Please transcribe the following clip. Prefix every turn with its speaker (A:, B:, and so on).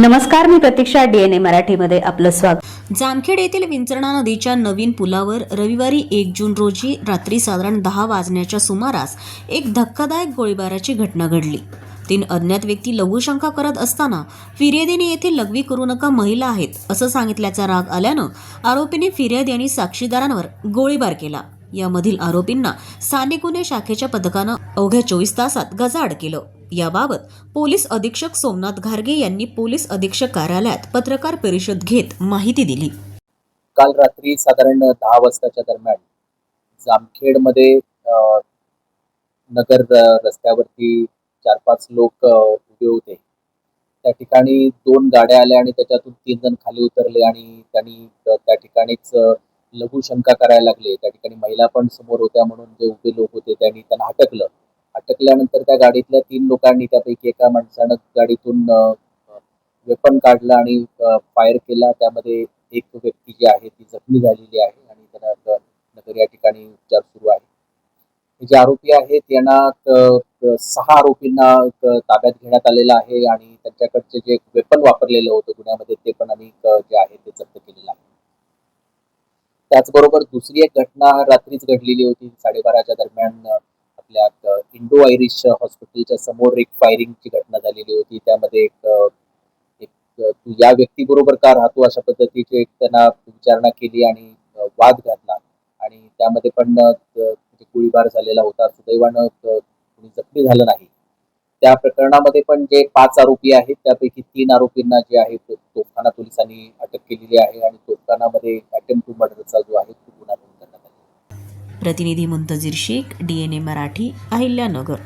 A: नमस्कार मी प्रतीक्षा डीएनए मराठीमध्ये आपलं स्वागत.
B: जामखेड येथील विंचरणा नदीच्या नवीन पुलावर रविवारी एक जून रोजी रात्री साधारण दहा वाजण्याच्या सुमारास एक धक्कादायक गोळीबाराची घटना घडली. तीन अज्ञात व्यक्ती लघुशंका करत असताना फिर्यादीने येथे लघवी करू नका महिला आहेत असं सांगितल्याचा राग आल्यानं आरोपीने फिर्याद यांनी साक्षीदारांवर गोळीबार केला. यामधील आरोपींना स्थानिक गुन्हे शाखेच्या पथकानं अवघ्या चोवीस तासात गजाआड केलं. याबाबत पोलीस अधीक्षक सोमनाथ घारगे यांनी पोलीस अधीक्षक कार्यालयात पत्रकार परिषद घेत माहिती दिली.
C: काल रात्री साधारण दहा वाजताच्या दरम्यान जामखेडमध्ये नगर रस्त्यावरती चार पाच लोक उभे होते. त्या ठिकाणी दोन गाड्या आल्या आणि त्याच्यातून तीन जण खाली उतरले आणि त्यांनी त्या ठिकाणीच लघु लघुशंका करायला लागले. त्या ठिकाणी महिला पण समोर होत्या म्हणून जे उभे लोक होते त्यांनी त्यांना हटकलं अटकल्यानंतर त्या गाडीतल्या तीन लोकांनी त्यापैकी एका माणसानं गाडीतून वेपन काढलं आणि फायर केला. त्यामध्ये एक व्यक्ती जी आहे ती जखमी झालेली आहे आणि त्यांना नगर या ठिकाणी उपचार सुरू आहे. हे जे आरोपी आहेत यांना सहा आरोपींना ताब्यात घेण्यात आलेलं आहे आणि त्यांच्याकडचे जे वेपन वापरलेलं होतं गुन्ह्यामध्ये ते पण आम्ही जे आहे ते जप्त केलेलं आहे. त्याचबरोबर दुसरी एक घटना रात्रीच घडलेली होती. साडेबाराच्या दरम्यान आपल्या इंडो आयरिश हॉस्पिटलच्या समोर एक फायरिंगची घटना झालेली होती. त्यामध्ये एक तू या व्यक्तीबरोबर का राहतो अशा पद्धतीची एक त्यांना विचारणा केली आणि वाद घातला. आणि त्यामध्ये पण म्हणजे गोळीबार झालेला होता. सुदैवानं कोणी जखमी झालं नाही. त्या प्रकरणामध्ये पण जे पाच आरोपी आहेत त्यापैकी तीन आरोपींना जे आहे तो- तोफखाना पोलिसांनी अटक केलेली आहे आणि तोफखानामध्ये अटेम्प्ट टू मर्डरचा जो आहे तो गुन्हा नोंद करण्यात आला
B: प्रतिनिधी मुंतजीर शेख डीएनए मराठी अहिल्यानगर.